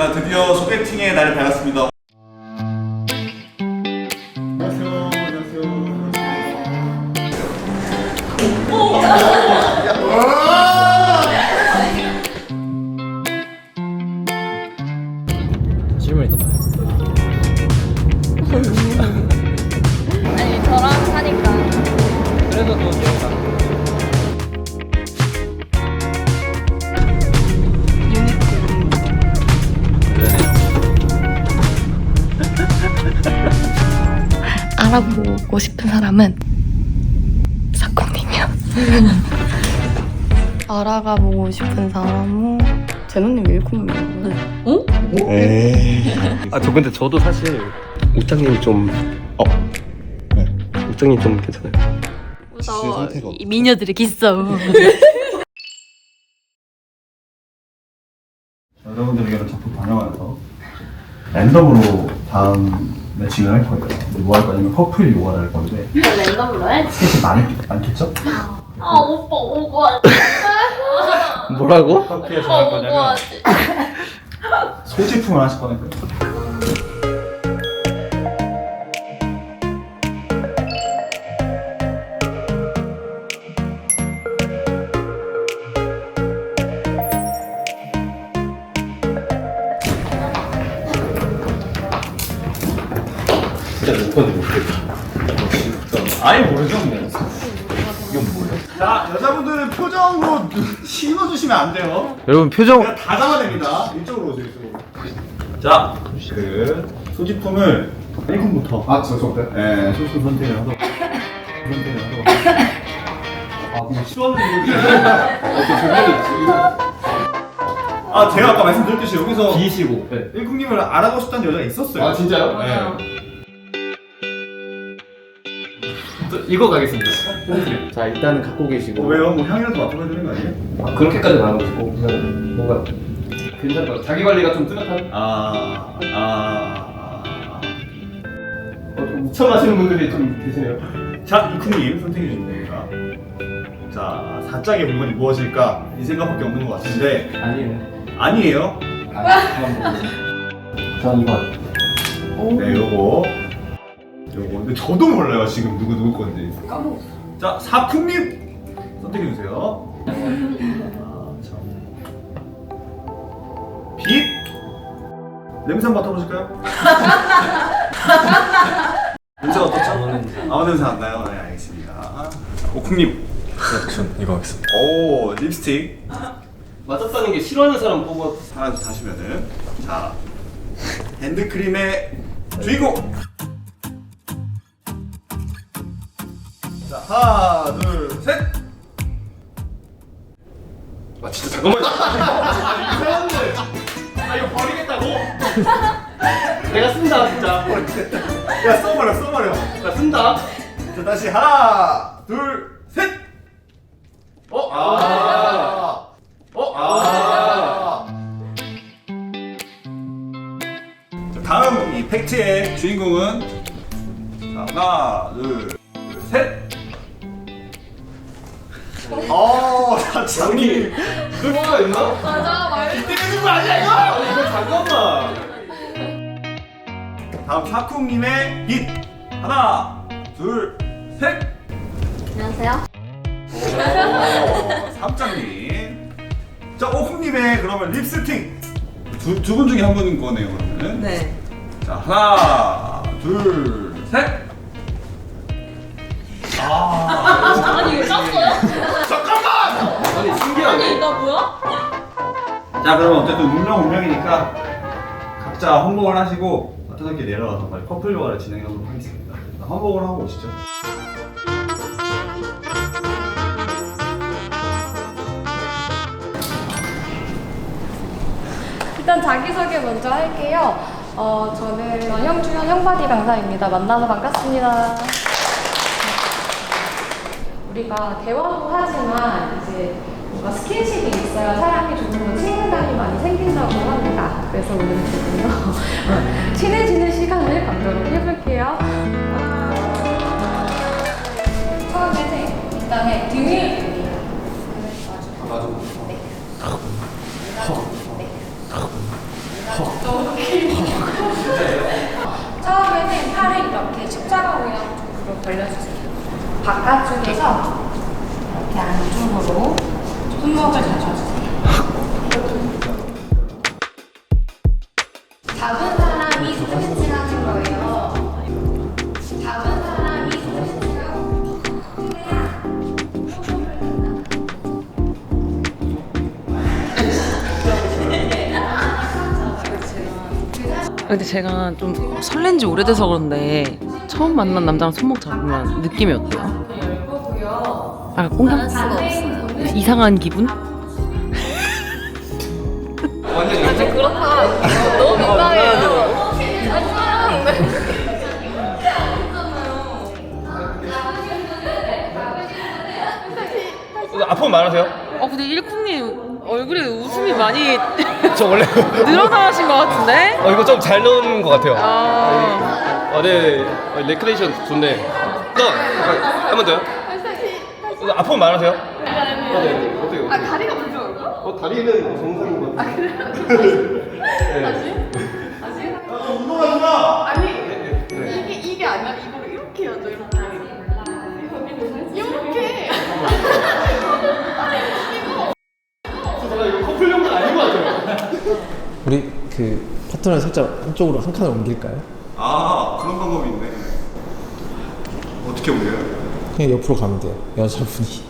자 드디어 소개팅의 날이 밝았습니다. 사람은 사콩님이요. 알아가보고 싶은 사람은 제노님 일kum이요. 아저 근데 저도 사실 옥장님이 좀 어. 네. 옥장님 좀 괜찮아요. 무서워. 이 미녀들이 기싸워. 여러분들에게는 작품 반영하여서 랜덤으로 다음 매칭을 할 거예요. 근데 뭐 할 거냐면 커플 요가를 할 건데 랜덤으로 해? 스케치 많이 많겠죠? 아 오빠 오고 하지 뭐라고? 오빠 오고 하지 소지품을 하나씩 꺼낼 거예요. 표정으로 씹어주시면 안 돼요. 여러분 표정 다 잡아냅니다. 이쪽으로 오세요. 이쪽으로. 자, 그 소지품을 1군부터. 아, 저 저부터? 네, 소지품 선택을 하도록. 선택을 하도록. 아, 어떻게 조명이 있지? 아, 제가 아까 말씀드렸듯이 여기서 비시고. 네. 1군님을 알아보고 싶다는 여자가 있었어요. 아 진짜요? 네. 이거 가겠습니다. 자 일단은 갖고 계시고. 어, 왜요? 뭐 향이라도 맡아봐야 되는 거 아니에요? 아, 그렇게까지는 안 하고 싶고 그냥 뭔가 괜찮을 것 같아. 자기 관리가 좀 뚜렷한. 아, 아, 아. 어, 묵청하시는 분들이 좀 계시네요. 자, 이쿠님 선택해 주시면 됩니다. 자, 사짝의 물건이 무엇일까? 이 생각밖에 없는 것 같은데 아니에요. 아니에요. 아, 한번 보겠습니다. 전 이거. 네, 요거. 요거. 근데 저도 몰라요, 지금 누구 누구 건지. 까먹었어 자, 사쿠님 선택해 주세요. 아, 참. 빛. 냄새 한번 맡아보실까요? 냄새 어떻죠? 아무 냄새 안 나요? 네, 알겠습니다. 오쿵님. 전 이거 하겠습니다. 오, 립스틱. 맞았다는 게 싫어하는 사람 보고 하나 둘 하시면은 자 핸드크림의 주인공 자 하나 둘 셋 아 진짜 잠깐만 이상한데 아 이거 버리겠다고 내가 쓴다 진짜 야 써버려 써버려 나 쓴다 자 다시 하나 둘 셋 어? 아. 어? 아. 자, 다음 이 팩트의 주인공은 자, 하나, 둘, 어, 자, 장님. 누가 있나? 맞아 말 때리는 거 아니야 이거? 아니 이거 잠깐만 다음 사쿵님의 빛. 하나, 둘, 셋. 안녕하세요 오, 삼장님. 자, 오쿵님의 그러면 립스틱. 두 두 분 중에 한 분인 거네요 그러면. 네. 자 하나 둘 셋. 아 아니 이거 짰어요? 아니 신기하네 나 뭐야? 자 그러면 어쨌든 운명 운명이니까 각자 헌복을 하시고 따뜻하게 내려가서 빨리 커플 요가를 진행하도록 하겠습니다. 일단 헌복을 하고 오시죠. 일단 자기소개 먼저 할게요. 어, 저는 현주현 형바디 강사입니다. 만나서 반갑습니다. 우리가 대화도 하지만 이제 뭔가 스킨십이 있어야 사람이 조금 더 친근감이 많이 생긴다고 합니다. 그래서 오늘 조금 더 친해지는 시간을 갖도록 해볼게요. 처음에, 그 다음에 등을 돌리고. 네. 맞아 네. 처음에는 팔을 이렇게 십자가 모양 쪽으로 벌려주세요. 바깥쪽에서 이렇게 안쪽으로 손목을 잡아주세요. 잡은 사람이 스트레칭 하는 거예요. 잡은 사람이 스트레칭 하고 근데 제가 좀 설렌 지 오래돼서 그런데 처음 만난 남자랑 손목 잡으면 느낌이 어때요? 아, 꽁냥? 이상한 기분? 너무 민망해요. 아프면 말하세요. 어, 근데 일쿵님 얼굴에 웃음이 많이 저 원래 늘어나신 것 같은데? 어, 이거 좀 잘 넣은 것 같아요. 아, 어, 네, 어, 레크레이션 좋네. 또, 한 번 더요. 어, 아프면 말하세요. 어, 네, 어때요? 아, 다리가 불편한가? 어, 다리는 정상인 것 같아요. 우리 그 파트너를 살짝 한쪽으로 한 칸을 옮길까요? 아 그런 방법이 있네. 어떻게 올려요? 그냥 옆으로 가면 돼요. 여자분이.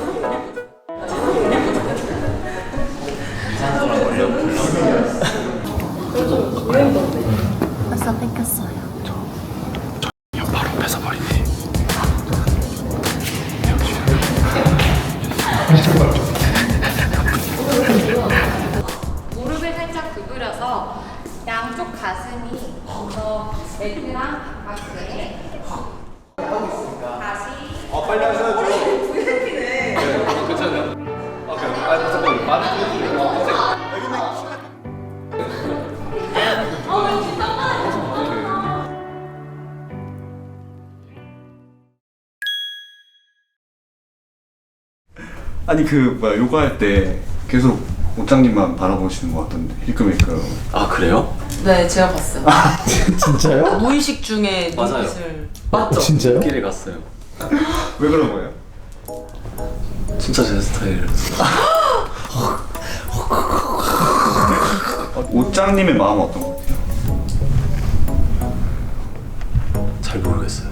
아, 아니 그 뭐야 요가할 때 계속 옷장님만 바라보시는 것 같던데 힐끔힐끔. 아 그래요? 네, 제가 봤어요. 진짜요? 무의식 중에 맞아요. 눈빛을 맞죠? 진짜요? 길에 갔어요. 왜 그런 거예요? 진짜 제 스타일이었어요. 옷장님의 마음은 어떤 것 같아요? 잘 모르겠어요.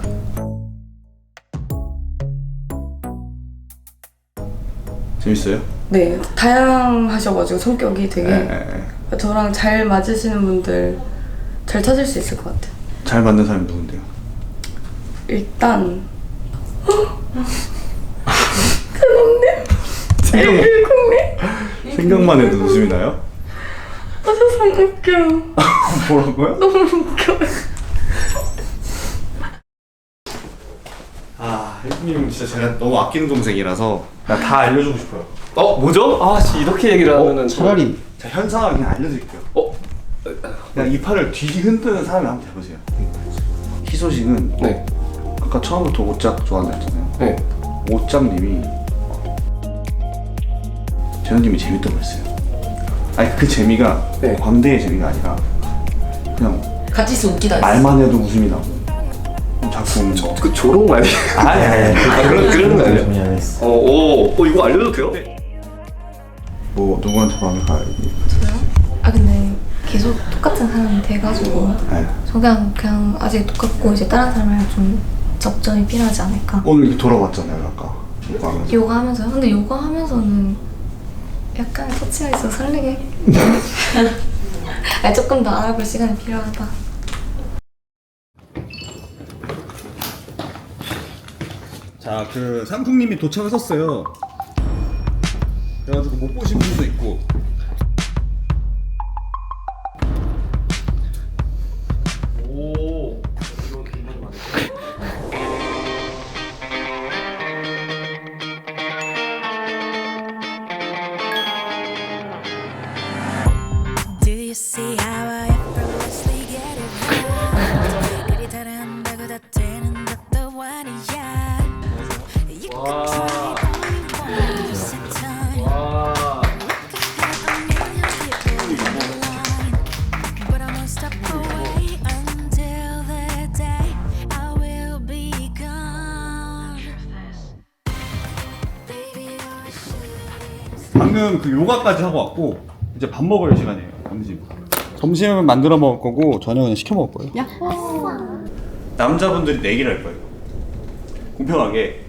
재밌어요? 네, 다양하셔가지고 성격이 되게 네. 저랑 잘 맞으시는 분들 잘 찾을 수 있을 것 같아요. 잘 맞는 사람이 누군데요? 일단 생각 생각만 해도 웃음이 나요? 아, 세상 웃겨요. 뭐라고요? 너무 웃겨요. 아 힐끔님 진짜 제가 너무 아끼는 동생이라서 나 다 알려주고 싶어요. 어, 뭐죠? 아, 씨, 이렇게 얘기를 하면은. 차라리 자 현상을 그냥 알려드릴게요. 어? 그냥 이 팔을 뒤 흔드는 사람이 한번 해보세요. 희소식은 네. 아까 처음부터 옷장 좋아한다 했잖아요. 네. 옷장님이 재현님이 재밌다고 했어요. 아니 그 재미가 네. 광대의 재미가 아니라 그냥 같이 있어 웃기다. 말만 해도 웃음이 나고 자꾸 그 조롱 아니에요? 아니 아니 아, 그런, 그런 거 아니에요? 전혀 안 했어. 어, 오, 어, 이거 알려도 돼요? 뭐 누구한테 마음을 가야 아 근데 계속 똑같은 사람이 돼가지고 네. 저 그냥 그냥 아직 똑같고 이제 다른 사람이랑 좀 접점이 필요하지 않을까 오늘 이렇게 돌아왔잖아요 아까 요가하면서. 요가 하면서요? 근데 요가 하면서는 약간 터치가 있어 설레게 아니 조금 더 알아볼 시간이 필요하다 자, 그 상풍님이 도착하셨어요. 그래가지고 못 보신 분도 있고. 방금 그 요가까지 하고 왔고 이제 밥 먹을 시간이에요. 점심. 점심은 만들어 먹을 거고 저녁은 시켜 먹을 거예요. 남자분들이 내기를 할 거예요. 공평하게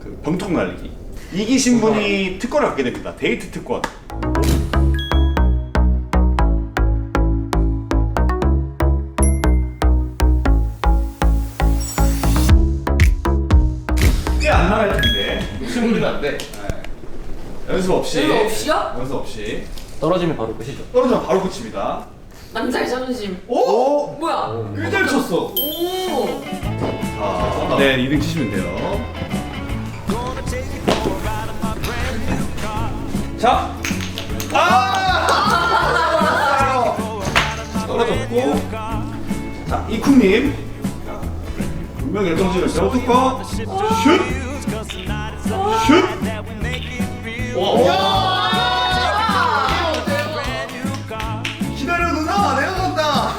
그 병통 날리기. 이기신 분이 특권을 갖게 됩니다. 데이트 특권. 연습 없이. 연습 없이요? 연습 없이. 떨어지면 바로 끝이죠. 떨어지면 바로 끝입니다. 남자의 자존심. 오! 뭐야? 꿀잘 쳤어. 오. 자, 네, 2등 치시면 돼요. 자, 아! 떨어졌고, 자, 이쿵님. 분명 열정적을 세워 특허. 슛! 슛! 기다려 누나, 내가 간다.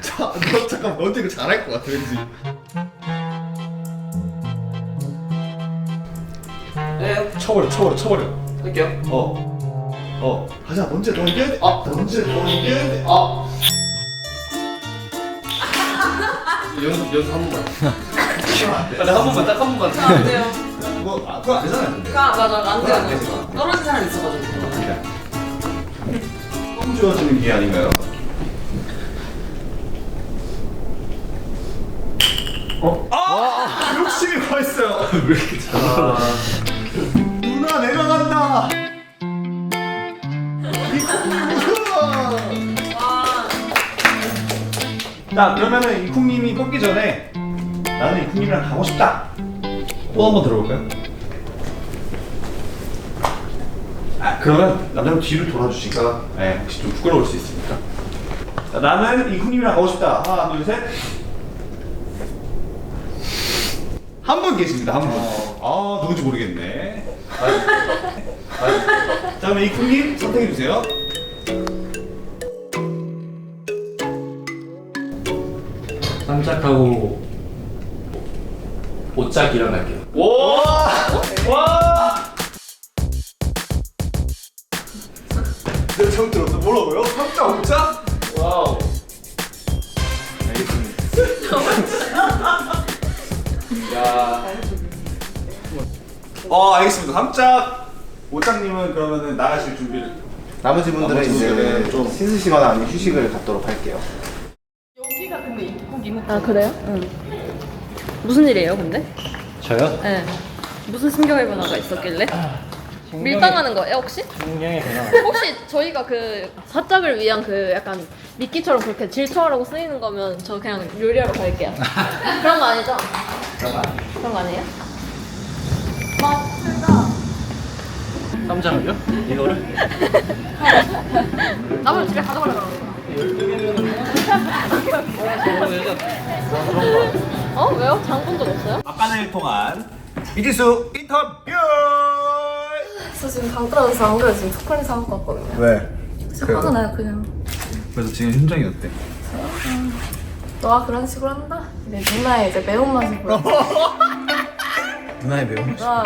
자, 너 잠깐 너 되게 잘할 것 같아 왠지. 네, 쳐버려, 쳐버려, 쳐버려. 할게요. 어, 어, 가자. 먼저 너 이겨야 돼. 아, 먼저 너 이겨야 돼. 아. 연습 연습 한 번만. 아, 나한 번만 딱 한 번만. 안 돼요. 뭐, 아, 그거 안 되잖아, 근데. 아 맞아 안 돼요. 떨어진 사람 있어가지고. 너무 좋아지는 기회 아닌가요? 어? 아! 욕심이 많았어요. 왜 이렇게 잘하 누나 내려간다. 자 그러면은 이쿵님이 뽑기 전에 나는 이쿵님이랑 가고 싶다. 또 한 번 들어볼까요? 아 그러면 남자분 뒤로 돌아주시니까 네, 혹시 좀 부끄러울 수 있으니까. 자, 나는 이쿵님이랑 가고 싶다. 하나 둘 셋. 한 분 계십니다 한 분. 아 누군지 모르겠네. 자 그럼 이쿵님 선택해 주세요. 깜짝하고 옷짝이랑 갈게요. 와! 와! 내가 처음 들었어. 뭐라고요? 삼자 오자? 와우. 어 알겠습니다. 삼자 오장님은 그러면은 나가실 준비를. 나머지 분들은 나머지 이제 분들은 좀 씻으시거나 아니면 휴식을 갖도록 할게요. 아 그래요? 응. 무슨 일이에요 근데? 저요? 네. 무슨 신경의 변화가 있었길래? 밀당하는 거예요 혹시? 신경의 변화. 혹시 저희가 그 사짝을 위한 그 약간 미끼처럼 그렇게 질투하라고 쓰이는 거면 저 그냥 요리하러 갈게요. 그런 거 아니죠? 그런 거 아니에요? 깜짝이요? 이거를? 나머지 집에 가져가려고 어? 왜요? 장 본 적 없어요? 막간을 통한 이지수 인터뷰. 저 지금 당 떨어져서 안 그래도 지금 초콜릿 사갖고 왔거든요. 왜? 진짜 화가 나요 그냥. 그래서 지금 심정이 어때? 너가 그런 식으로 한다? 내 누나의 이제 매운맛을 보여. 누나의 매운맛. 나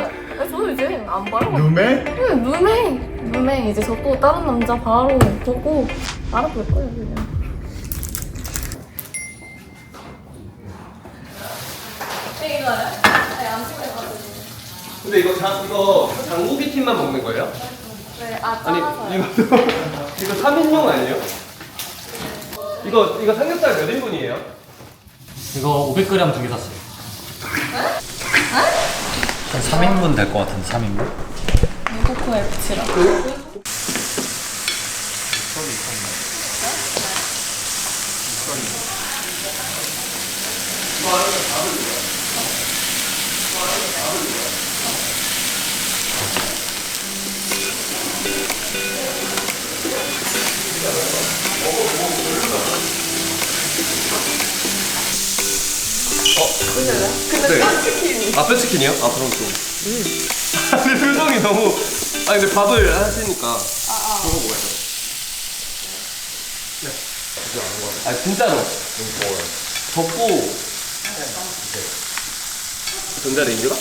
저도 이제 안 바로. 누메? 응, 눈에 눈에 이제 저 또 다른 남자 바로 보고 알아볼 거예요 그냥. 근데 이거 장 이거 장고기 팀만 먹는 거예요? 네, 아 아니 짜서요. 이거 이거 3인용 아니에요? 이거 이거 삼겹살 몇 인분이에요? 이거 500g 두 개 샀어요. 한 3인분 될 것 같은데 3인분? 코코에 붙이라. 근데 뼈치킨. 아 뼈치킨이요? 아 그럼 좀. 음. 근데 표정이 너무. 아 근데 밥을 하시니까. 그거 먹어요. 네. 아 진짜로. 덥고. 전자레인지가?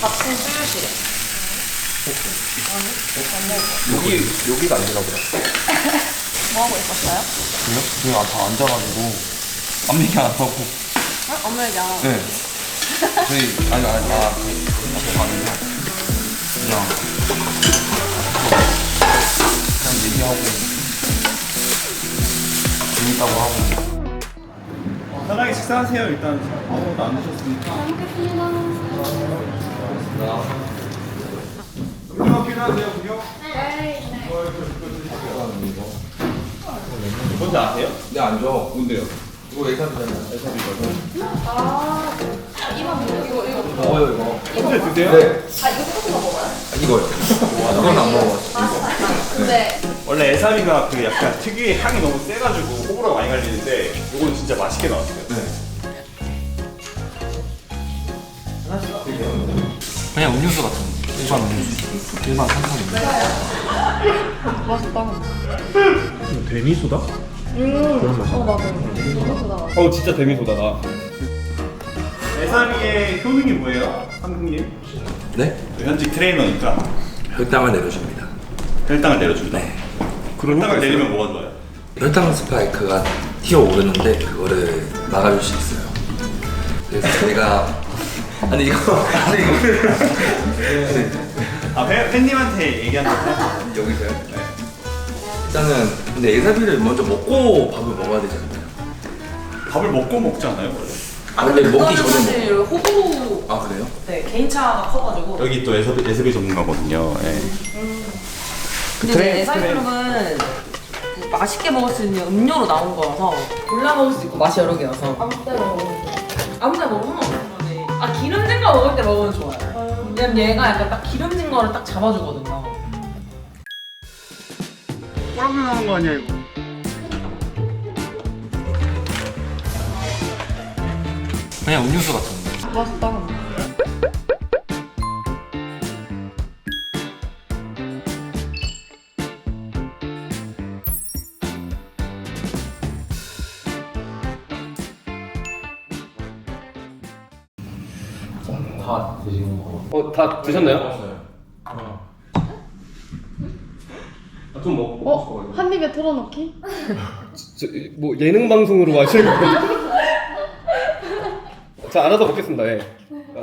밥은 끓여주래. 여기 여기가 안 되나 보다. 뭐 하고 있었어요? 그래요? 그냥 다 앉아가지고 아무 얘기 안 하고 어? 엄마 얘기 안 하고. 네 저희 아니 아니 다 앞에 가는데 그냥 그냥 얘기하고 재밌다고 하고 편하게 식사하세요. 일단 아무것도 안 드셨으니까. 음료 필요하세요, 음료? 네. 뭔지 아세요? 네안 줘. 뭔데요? 이거 예산이잖아요. 예산이거든. 아, 이거 이거 먹어요 이거. 혼자 드세요? 네. 아 이거 조금 더 먹어요? 이거요. 이건 안 먹어봤어. 근데 원래 에사미가 그 약간 특유의 향이 너무 세가지고 호불호가 많이 갈리는데 이건 진짜 맛있게 나왔어요. 그냥 음료수 같은 거. 일반 음료수. 일반 산성인데. 데미소다? 어 진짜 데미소다다. 에사미의 효능이 뭐예요, 상국님? 네? 현직 트레이너니까 혈당을 내려줍니다. 혈당을 내려준다. 네. 그런 혈당을 내리면 뭐가 좋아요? 혈당 스파이크가 튀어오르는데 그거를 막아줄 수 있어요. 그래서 제가 아니 이거 아니 이거 아 팬, 팬님한테 얘기한다고? 여기서요? 네. 일단은 근데 에사비를 먼저 먹고 밥을 먹어야 되지 않나요? 밥을 먹고 먹지 않아요, 원래? 아 근데 먹기 전에 사실 호구 먹. 아 그래요? 네 개인차가 커가지고 여기 또 에서비, 에서비 전문가거든요. 예. 근데 이제 에사이클럽은 그 맛있게 먹을 수 있는 음료로 나온 거라서 골라 먹을 수 있고 맛이 여러 개여서. 아무 때나 먹으면 아무 때나 먹으면 상관없는데 아 기름진 거 먹을 때 먹으면 좋아요. 왜냐면 얘가 약간 딱 기름진 거를 딱 잡아주거든요. 꼬라비 나온 거 아니야, 이거? 그냥 음료수 같은 거. 다 다 드셨나요? 아, 좀 먹고 어? 한 입에 털어넣기? 저, 뭐 예능 방송으로 마시는 거. 자 알아서 먹겠습니다. 예. 아.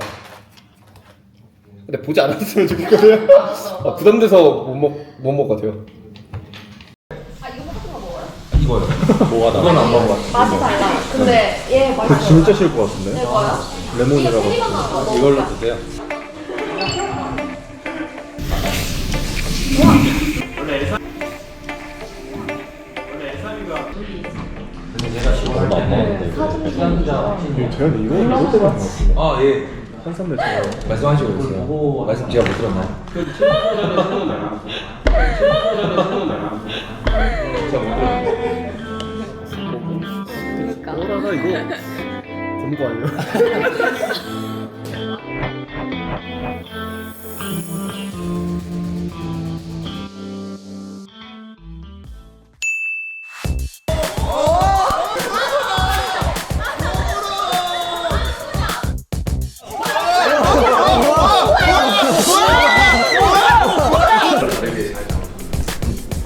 근데 보지 않았으면 좋겠거든요. 아, 부담돼서 못먹못 먹을 것 같아요. 이거요. 뭐하다. 이건 안 먹어봤어. 맛이 달라. 근데 얘 맛있어. 진짜 싫을 것 같은데? 이거요? 레몬이라고. 이걸로 드세요. 제가 이거 이거 때문에 아 예. 한삼대처럼 말씀하시고 있어요. 말씀 제가 못 들었나요? 뭐라나 이거 검거 아니에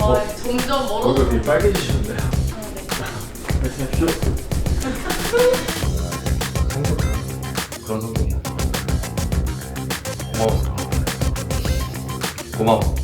어, 어, 점점 멀어. 얼굴 되게 빨개지시는데요? 성격 아, 네. 그런 성격이야. 고마워. 고마워.